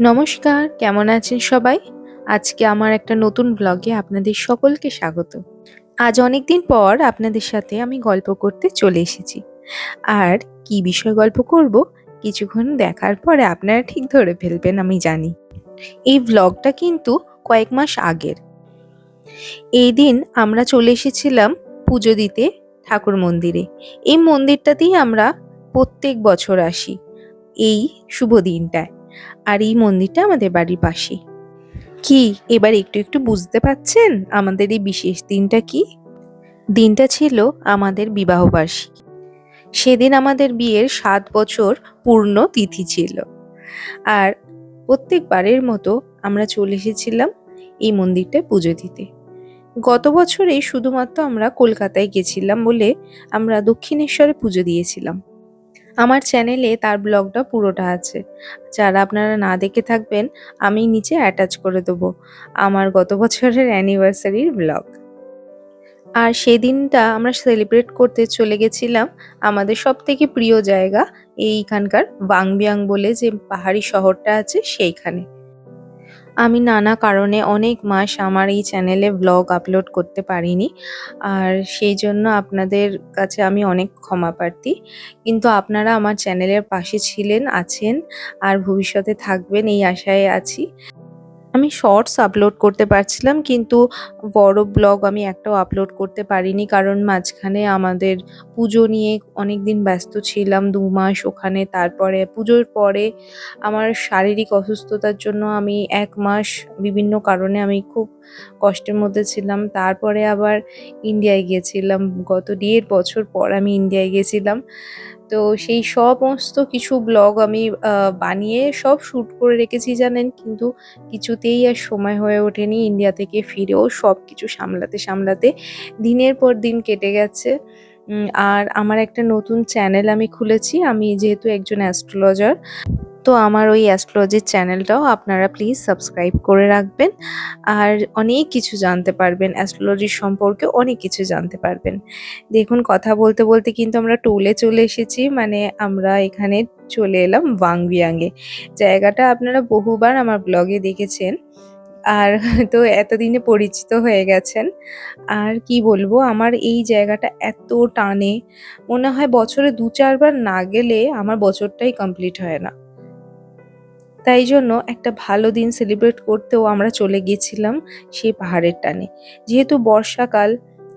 নমস্কার, কেমন আছেন সবাই? আজকে আমার একটা নতুন ব্লগে আপনাদের সকলকে স্বাগত। আজ অনেক দিন পর আপনাদের সাথে আমি গল্প করতে চলে এসেছি। আর কি বিষয় গল্প করব, কিছুক্ষণ দেখার পরে আপনারা ঠিক ধরে ফেলবেন, আমি জানি। এই ব্লগটা কিন্তু কয়েক মাস আগের। এই দিন আমরা চলে এসেছিলাম পুজো দিতে ঠাকুর মন্দিরে। এই মন্দিরটাতেই আমরা প্রত্যেক বছর আসি, এই শুভ দিনটায়। আর এই মন্দিরটা আমাদের বাড়ির পাশে। কি, এবার একটু একটু বুঝতে পাচ্ছেন আমাদের এই বিশেষ দিনটা কি? দিনটা ছিল আমাদের বিবাহবার্ষিকী সেদিন আমাদের বিয়ের সাত বছর পূর্ণ তিথি ছিল। আর প্রত্যেকবারের মতো আমরা চলে এসেছিলাম এই মন্দিরটায় পুজো দিতে। গত বছরে শুধুমাত্র আমরা কলকাতায় গেছিলাম বলে আমরা দক্ষিণেশ্বরে পুজো দিয়েছিলাম। আমার চ্যানেলে তার ব্লগটা পুরোটা আছে। যারা আপনারা না দেখে থাকবেন, আমি নিচে অ্যাটাচ করে দেবো আমার গত বছরের অ্যানিভার্সারির ব্লগ আর সেদিনটা আমরা সেলিব্রেট করতে চলে গেছিলাম আমাদের সব থেকে প্রিয় জায়গা, এইখানকার বাংবিয়াং বলে যে পাহাড়ি শহরটা আছে সেইখানে। আমি নানা কারণে অনেক মাস আমার এই চ্যানেলে ব্লগ আপলোড করতে পারিনি। আর সেই জন্য আপনাদের কাছে আমি অনেক ক্ষমা প্রার্থী। কিন্তু আপনারা আমার চ্যানেলের পাশে ছিলেন, আছেন, আর ভবিষ্যতে থাকবেন, এই আশায় আছি। আমি শর্টস আপলোড করতে পারছিলাম, কিন্তু বড় ব্লগ আমি একটাও আপলোড করতে পারিনি, কারণ মাঝখানে আমাদের পুজো নিয়ে অনেক দিন ব্যস্ত ছিলাম, দু মাস ওখানে, তারপরে পুজোর পরে আমার শারীরিক অসুস্থতার জন্য আমি এক মাস বিভিন্ন কারণে আমি খুব কষ্টের মধ্যে ছিলাম, তারপরে আবার ইন্ডিয়ায় গিয়েছিলাম, গত দেড় বছর পর আমি ইন্ডিয়ায় গেছিলাম তো সেই সমস্ত কিছু ব্লগ আমি বানিয়ে সব শ্যুট করে রেখেছি জানেন, কিন্তু কিছুতেই আর সময় হয়ে ওঠেনি ইন্ডিয়া থেকে ফিরেও সব কিছু সামলাতে সামলাতে দিনের পর দিন কেটে গেছে। আর আমার একটা নতুন চ্যানেল আমি খুলেছি, আমি যেহেতু একজন অ্যাস্ট্রোলজার তো আমার ওই অ্যাস্ট্রোলজির চ্যানেলটাও আপনারা প্লিজ সাবস্ক্রাইব করে রাখবেন। আর অনেক কিছু জানতে পারবেন অ্যাস্ট্রোলজির সম্পর্কে অনেক কিছু জানতে পারবেন। দেখুন, কথা বলতে বলতে কিন্তু আমরা টোলে চলে এসেছি মানে আমরা এখানে চলে এলাম ওয়াংবিয়াংয়ে জায়গাটা আপনারা বহুবার আমার ব্লগে দেখেছেন, আর তো এতদিনে পরিচিত হয়ে গেছেন। আর কি বলব, আমার এই জায়গাটা এত টানে, মনে হয় বছরে দু চারবার না গেলে আমার বছরটাই কমপ্লিট হয় না। তাই জন্য একটা ভালো দিন সেলিব্রেট করতেও আমরা চলে গেছিলাম সেই পাহাড়ের টানে। যেহেতু বর্ষাকাল,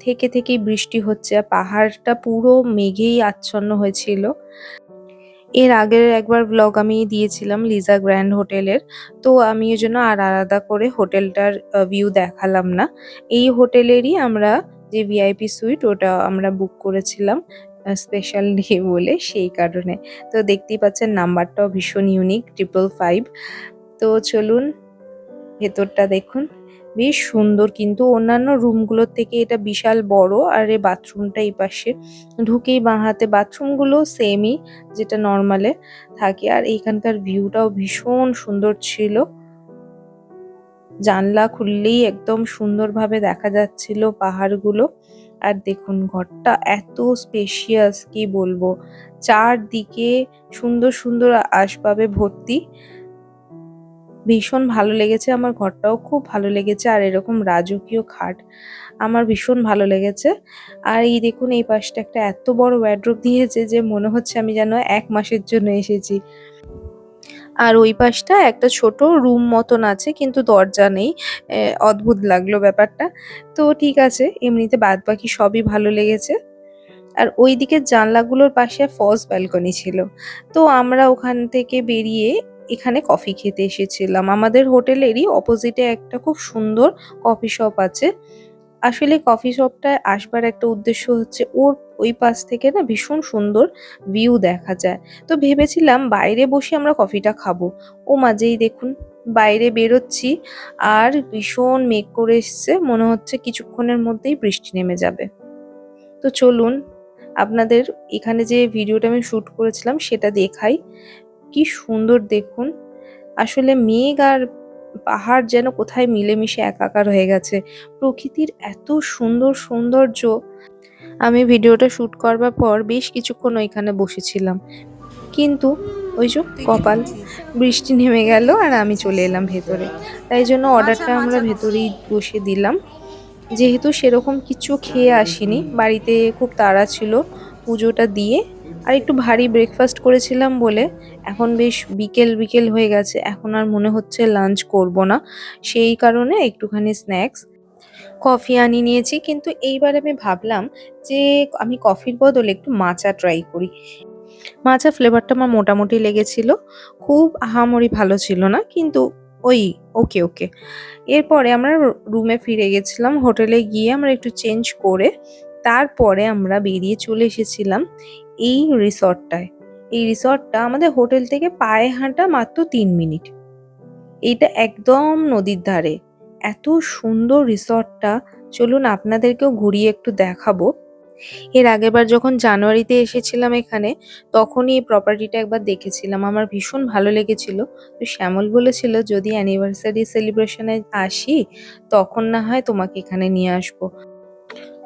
থেকে থেকেই বৃষ্টি হচ্ছে আর পাহাড়টা পুরো মেঘেই আচ্ছন্ন হয়েছিল। এর আগের একবার ব্লগ আমি দিয়েছিলাম লিজা গ্র্যান্ড হোটেলের। তো আমি ওই জন্য আর আলাদা করে হোটেলটার ভিউ দেখালাম না। এই হোটেলেরই আমরা যে ভিআইপি সুইট ওটা আমরা বুক করেছিলাম। স্পেশাল ডে বলে সেই কারণে। তো দেখতেই পাচ্ছেন নাম্বারটাও ভীষণ ইউনিক ট্রিপল ফাইভ তো চলুন ভেতরটা দেখুন। বেশ সুন্দর কিন্তু অন্যান্য রুমগুলোর থেকে এটা বিশাল বড় আর এই বাথরুমটা এই পাশে। ঢুকেই বাঁ হাতে বাথরুমগুলো সেমই যেটা নর্মালে থাকে। আর এইখানকার ভিউটাও ভীষণ সুন্দর ছিল। জানলা খুললেই একদম সুন্দরভাবে দেখা যাচ্ছিল পাহাড়গুলো। আর দেখুন ঘরটা এত স্পেশিয়াস কি বলব? চারদিকে সুন্দর সুন্দর আসবাবে ভর্তি। ভীষণ ভালো লেগেছে আমার ঘরটাও, খুব ভালো লেগেছে। আর এরকম রাজকীয় খাট আমার ভীষণ ভালো লেগেছে। আর এই দেখুন, এই পাশটা একটা এত বড় ওয়ার্ড্রোব দিয়েছে যে মনে হচ্ছে আমি যেন এক মাসের জন্য এসেছি। আর ওই পাশটা একটা ছোট রুম মতন আছে, কিন্তু দরজা নেই। অদ্ভুত লাগল ব্যাপারটা। তো ঠিক আছে, এমনিতে বাদ বাকি সবই ভালো লেগেছে। আর ওই দিকের জানলাগুলোর পাশে ফলস ব্যালকনি ছিল। তো আমরা ওখান থেকে বেরিয়ে এখানে কফি খেতে এসেছিলাম। আমাদের হোটেলেরই অপোজিটে একটা খুব সুন্দর কফি শপ আছে। আসলে কফি শপটায় আসবার একটা উদ্দেশ্য হচ্ছে ওর ওই পাশ থেকে না ভীষণ সুন্দর ভিউ দেখা যায়। তো ভেবেছিলাম বাইরে বসে আমরা কফিটা খাব। ও মাঝেই দেখুন বাইরে বেরোচ্ছি আর ভীষণ মেঘ করে এসছে, মনে হচ্ছে কিছুক্ষণের মধ্যেই বৃষ্টি নেমে যাবে। তো চলুন আপনাদের এখানে যে ভিডিওটা আমি শ্যুট করেছিলাম সেটা দেখাই। কি সুন্দর দেখুন। আসলে মেঘ আর পাহাড় যেন কোথায় মিলেমিশে একাকার হয়ে গেছে। প্রকৃতির এত সুন্দর সৌন্দর্য। আমি ভিডিওটা শ্যুট করবার পর বেশ কিছুক্ষণ ওইখানে বসেছিলাম। কিন্তু ওই যে কপাল, বৃষ্টি নেমে গেল আর আমি চলে এলাম ভেতরে। তাই জন্য অর্ডারটা আমরা ভেতরেই বসে দিলাম। যেহেতু সেরকম কিছু খেয়ে আসিনি, বাড়িতে খুব তাড়া ছিল পুজোটা দিয়ে। আর একটু ভারী ব্রেকফাস্ট করেছিলাম বলে এখন বেশ বিকেল বিকেল হয়ে গেছে, এখন আর মনে হচ্ছে লাঞ্চ করব না। সেই কারণে একটুখানি স্ন্যাক্স কফি আনিয়ে নিয়েছি, কিন্তু এইবার আমি ভাবলাম যে আমি কফির বদলে একটু মাচা ট্রাই করি। মাচা ফ্লেভারটা আমার মোটামুটি লেগেছিল, খুব আহামরি ভালো ছিল না, কিন্তু ওই ওকে ওকে এরপরে আমরা রুমে ফিরে গেছিলাম হোটেলে গিয়ে আমরা একটু চেঞ্জ করে তারপরে আমরা বেরিয়ে চলে এসেছিলাম এই রিসর্টটায়। এই রিসর্টটা আমাদের হোটেল থেকে পায়ে হাঁটা মাত্র তিন মিনিট। এইটা একদম নদীর ধারে। এত সুন্দর রিসর্টটা। চলুন আপনাদেরকেও ঘুরিয়ে একটু দেখাবো। এর আগেরবার যখন জানুয়ারিতে এসেছিলাম এখানে, তখনই এই প্রপার্টিটা একবার দেখেছিলাম। আমার ভীষণ ভালো লেগেছিল। তো শ্যামল বলেছিল, যদি অ্যানিভার্সারি সেলিব্রেশনে আসি, তখন না হয় তোমাকে এখানে নিয়ে আসব।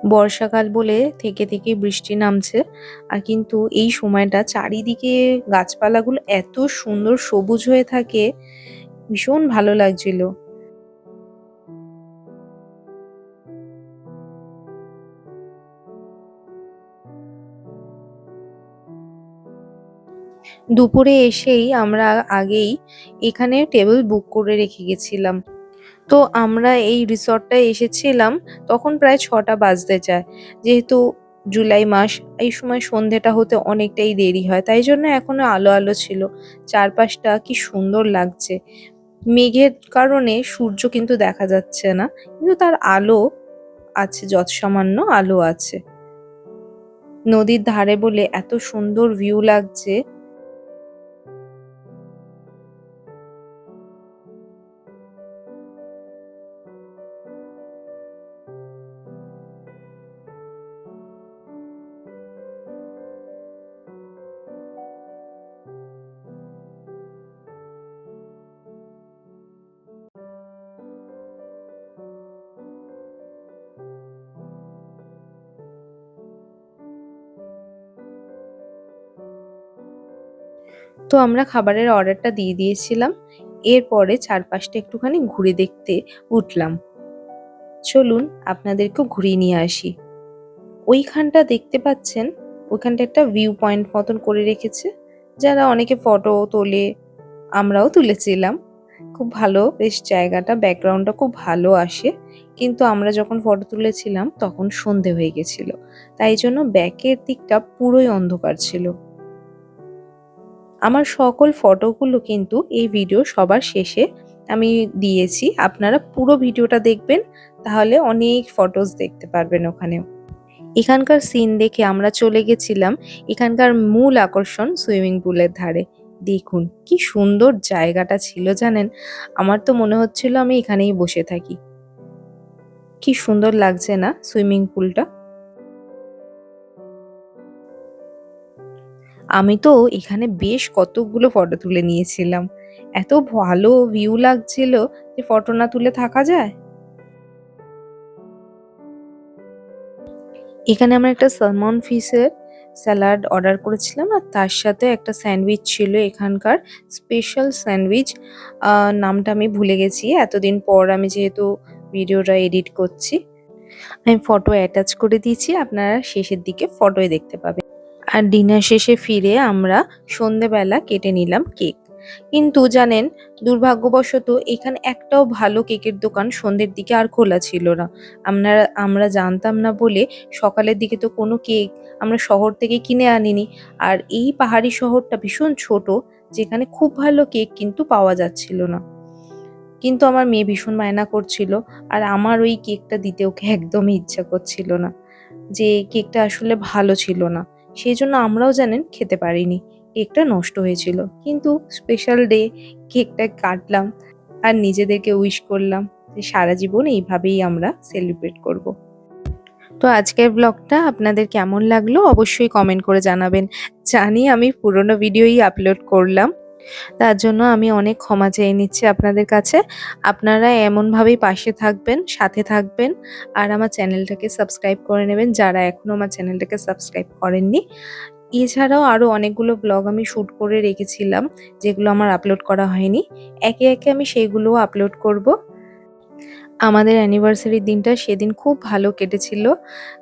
বর্ষাকাল বলে থেকে থেকে বৃষ্টি নামছে। আর কিন্তু এই সময়টা চারিদিকে গাছপালাগুলো এত সুন্দর সবুজ হয়ে থাকে, ভীষণ ভালো লাগছিল। দুপুরে এসেই আমরা আগেই এখানে টেবিল বুক করে রেখে গেছিলাম। তো আমরা এই রিসর্টটায় এসেছিলাম, তখন প্রায় ছটা বাজতে চায়। যেহেতু জুলাই মাস, এই সময় সন্ধেটা হতে অনেকটাই দেরি হয়, তাই জন্য এখনও আলো আলো ছিল। চারপাশটা কি সুন্দর লাগছে। মেঘের কারণে সূর্য কিন্তু দেখা যাচ্ছে না, কিন্তু তার আলো আছে, যৎসামান্য আলো আছে। নদীর ধারে বলে এত সুন্দর ভিউ লাগছে। তো আমরা খাবারের অর্ডারটা দিয়ে দিয়েছিলাম। এরপরে চারপাশটা একটুখানি ঘুরে দেখতে উঠলাম। চলুন আপনাদেরকেও ঘুরিয়ে নিয়ে আসি। ওইখানটা দেখতে পাচ্ছেন, ওইখানটা একটা ভিউ পয়েন্ট মতন করে রেখেছে, যারা অনেকে ফটো তোলে, আমরাও তুলেছিলাম। খুব ভালো, বেশ জায়গাটা ব্যাকগ্রাউন্ডটা খুব ভালো আসে। কিন্তু আমরা যখন ফটো তুলেছিলাম, তখন সন্ধে হয়ে গেছিল। তাই জন্য ব্যাকের দিকটা পুরোই অন্ধকার ছিল। আমার সকল ফটোগুলো কিন্তু এই ভিডিও সবার শেষে আমি দিয়েছি। আপনারা পুরো ভিডিওটা দেখবেন, তাহলে অনেক ফটোস দেখতে পারবেন ওখানেও এখানকার সিন দেখে আমরা চলে গেছিলাম, এখানকার মূল আকর্ষণ সুইমিং পুলের ধারে। দেখুন, কি সুন্দর জায়গাটা ছিল জানেন? আমার তো মনে হচ্ছিল আমি এখানেই বসে থাকি। কি সুন্দর লাগছে না সুইমিং পুলটা আমি তো এখানে বেশ কতগুলো ফটো তুলে নিয়েছিলাম। এত ভালো ভিউ লাগছিল যে ফটো না তুলে থাকা যায়। এখানে আমরা একটা সালমন ফিশের স্যালাড অর্ডার করেছিলাম আর তার সাথে একটা স্যান্ডউইচ ছিল এখানকার স্পেশাল স্যান্ডউইচ নামটা আমি ভুলে গেছি, এতদিন পর আমি যেহেতু ভিডিওটা এডিট করছি। আমি ফটো অ্যাটাচ করে দিয়েছি, আপনারা শেষের দিকে ফটোয় দেখতে পাবেন। আর ডিনার শেষে ফিরে আমরা সন্ধেবেলা কেটে নিলাম কেক। কিন্তু জানেন, দুর্ভাগ্যবশত এখানে একটাও ভালো কেকের দোকান সন্ধ্যের দিকে আর খোলা ছিল না। আমরা আমরা জানতাম না বলে সকালের দিকে তো কোনো কেক আমরা শহর থেকে কিনে আনিনি। আর এই পাহাড়ি শহরটা ভীষণ ছোট, যেখানে খুব ভালো কেক কিন্তু পাওয়া যাচ্ছিল না। কিন্তু আমার মেয়ে ভীষণ মায়না করছিল আর আমার ওই কেকটা দিতে ওকে একদমই ইচ্ছা করছিল না, যে কেকটা আসলে ভালো ছিল না। সেই জন্য আমরাও জানেন খেতে পারিনি। কেকটা নষ্ট হয়েছিল। কিন্তু স্পেশাল ডে কেকটা কাটলাম আর নিজেদেরকে উইশ করলাম যে সারা জীবন এইভাবেই আমরা সেলিব্রেট করব। তো আজকের ব্লগটা আপনাদের কেমন লাগল অবশ্যই কমেন্ট করে জানাবেন। জানি আমি পুরনো ভিডিওই আপলোড করলাম। তার জন্য আমি অনেক ক্ষমা চেয়ে নিচ্ছি আপনাদের কাছে। আপনারা এমনভাবেই পাশে থাকবেন, সাথে থাকবেন আর আমার চ্যানেলটাকে সাবস্ক্রাইব করে নেবেন যারা এখনও আমার চ্যানেলটাকে সাবস্ক্রাইব করেননি। এছাড়াও আরও অনেকগুলো ব্লগ আমি শ্যুট করে রেখেছিলাম যেগুলো আমার আপলোড করা হয়নি। একে একে আমি সেইগুলোও আপলোড করব। আমাদের অ্যানিভার্সারির দিনটা সেদিন খুব ভালো কেটেছিল।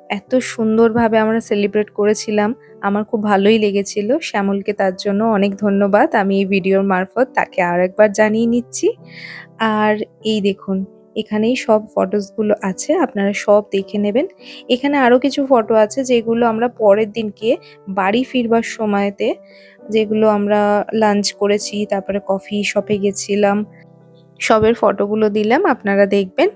এত সুন্দরভাবে আমরা সেলিব্রেট করেছিলাম। আমার খুব ভালোই লেগেছিল। শ্যামলকে তার জন্য অনেক ধন্যবাদ। আমি এই ভিডিওর মারফত তাকে আর একবার জানিয়ে নিচ্ছি। আর এই দেখুন, এখানেই সব ফটোসগুলো আছে। আপনারা সব দেখে নেবেন। এখানে আরও কিছু ফটো আছে যেগুলো আমরা পরের দিনকে বাড়ি ফিরবার সময়তে যেগুলো আমরা লাঞ্চ করেছি, তারপরে কফি শপে গেছিলাম। সবের ফটোগুলো দিলাম, আপনারা দেখবেন।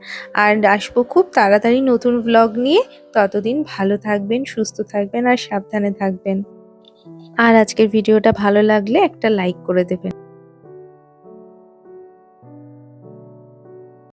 আর আসব খুব তাড়াতাড়ি নতুন ব্লগ নিয়ে। ততদিন ভালো থাকবেন, সুস্থ থাকবেন আর সাবধানে থাকবেন। আর আজকের ভিডিওটা ভালো লাগলে একটা লাইক করে দেবেন।